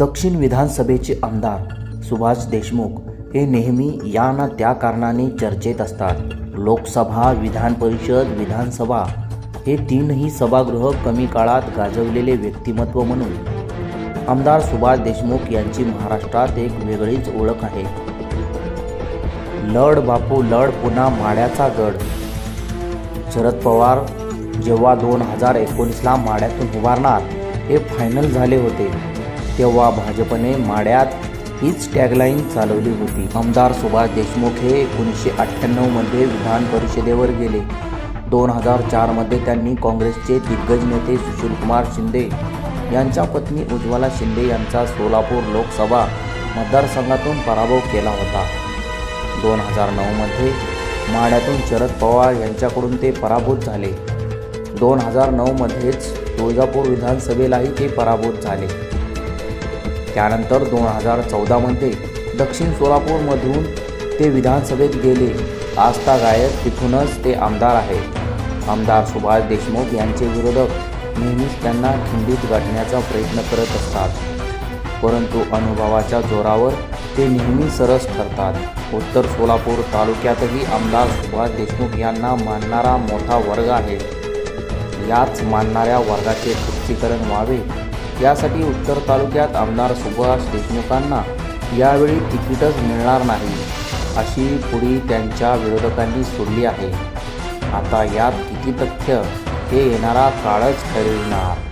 दक्षिण विधानसभेचे आमदार सुभाष देशमुख हे नेहमी या ना त्या कारणाने चर्चेत असतात. लोकसभा विधान परिषद विधानसभा हे तीनही सभागृह कमी काळात गाजवलेले व्यक्तिमत्व म्हणून. आमदार सुभाष देशमुख यांची महाराष्ट्रात एक वेगळीच ओळख आहे. लढ बापू लढ पुन्हा माड्याचा गड. शरद पवार जेव्हा दोन हजार एकोणीसला माड्यातून उभारणार हे फायनल झाले होते. तेव्हा भाजपने माड्यात हीच टॅगलाईन चालवली होती. आमदार सुभाष देशमुख हे एकोणीसशे अठ्ठ्याण्णवमध्ये विधान परिषदेवर गेले. दोन हजार चारमध्ये त्यांनी काँग्रेसचे दिग्गज नेते सुशीलकुमार शिंदे यांच्या पत्नी उज्ज्वला शिंदे यांचा सोलापूर लोकसभा मतदारसंघातून पराभव केला होता. दोन हजार नऊमध्ये माड्यातून शरद पवार यांच्याकडून ते पराभूत झाले. दोन हजार नऊमध्येच तुळजापूर विधानसभेलाही ते पराभूत झाले. त्यानंतर दोन हजार चौदामध्ये दक्षिण सोलापूरमधून ते विधानसभेत गेले. आस्था गायक तिथूनच ते आमदार आहेत. आमदार सुभाष देशमुख यांचे विरोधक नेहमीच त्यांना खिंडीत गाठण्याचा प्रयत्न करत असतात. परंतु अनुभवाच्या जोरावर ते नेहमी सरस ठरतात. उत्तर सोलापूर तालुक्यातही आमदार सुभाष देशमुख यांना मानणारा मोठा वर्ग आहे. याच मानणाऱ्या वर्गाचे तुष्टीकरण व्हावे यासाठी उत्तर तालुक्यात आमदार सुभाष देशमुखांना यावेळी तिकीटच मिळणार नाही अशी पुढी त्यांच्या विरोधकांनी सोडली आहे. आता यात किती तथ्य हे येणारा काळच ठरविणार